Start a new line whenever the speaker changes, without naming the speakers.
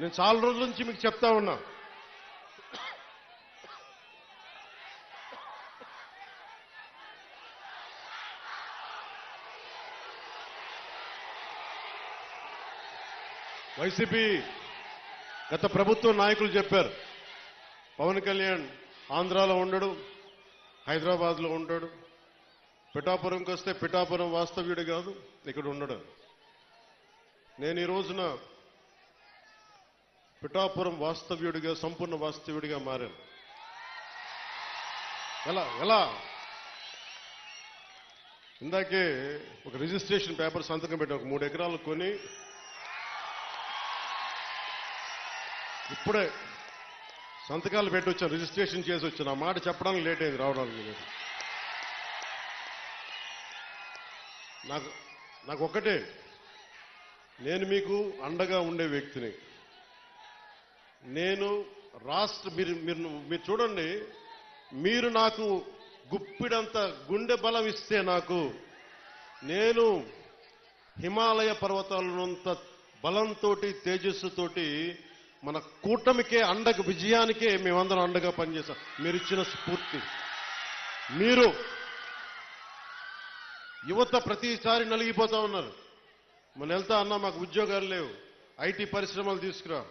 నేను చాలా రోజుల నుంచి మీకు చెప్తా ఉన్నా. వైసీపీ గత ప్రభుత్వ నాయకులు చెప్పారు పవన్ కళ్యాణ్ ఆంధ్రాలో ఉండడు హైదరాబాద్లో ఉంటాడు పిఠాపురంకి వస్తే పిఠాపురం వాస్తవ్యుడు కాదు ఇక్కడ ఉండడు. నేను ఈ రోజున పిఠాపురం వాస్తవ్యుడిగా సంపూర్ణ వాస్తవ్యుడిగా మారాను. ఎలా ఎలా? ఇందాకే ఒక రిజిస్ట్రేషన్ పేపర్ సంతకం పెట్టి ఒక మూడు ఎకరాలు కొని. ఇప్పుడే సంతకాలు పెట్టి వచ్చాను రిజిస్ట్రేషన్ చేసి వచ్చాను. ఆ మాట చెప్పడానికి లేట్ అయింది రావడానికి నాకు నాకు ఒక్కటే నేను మీకు అండగా ఉండే వ్యక్తిని. నేను రాష్ట్ర మీరు మీరు మీరు చూడండి. మీరు నాకు గుప్పిడంత గుండె బలం ఇస్తే నాకు నేను హిమాలయ పర్వతాలనంత బలంతో తేజస్సుతోటి మన కూటమికే అండగ విజయానికే మేమందరం అండగా పనిచేస్తాం మీరు ఇచ్చిన స్ఫూర్తి. మీరు యువత ప్రతిసారి నలిగిపోతా ఉన్నారు. మన వెళ్తా అన్నా మాకు ఉద్యోగాలు లేవు. ఐటీ పరిశ్రమలు తీసుకురా.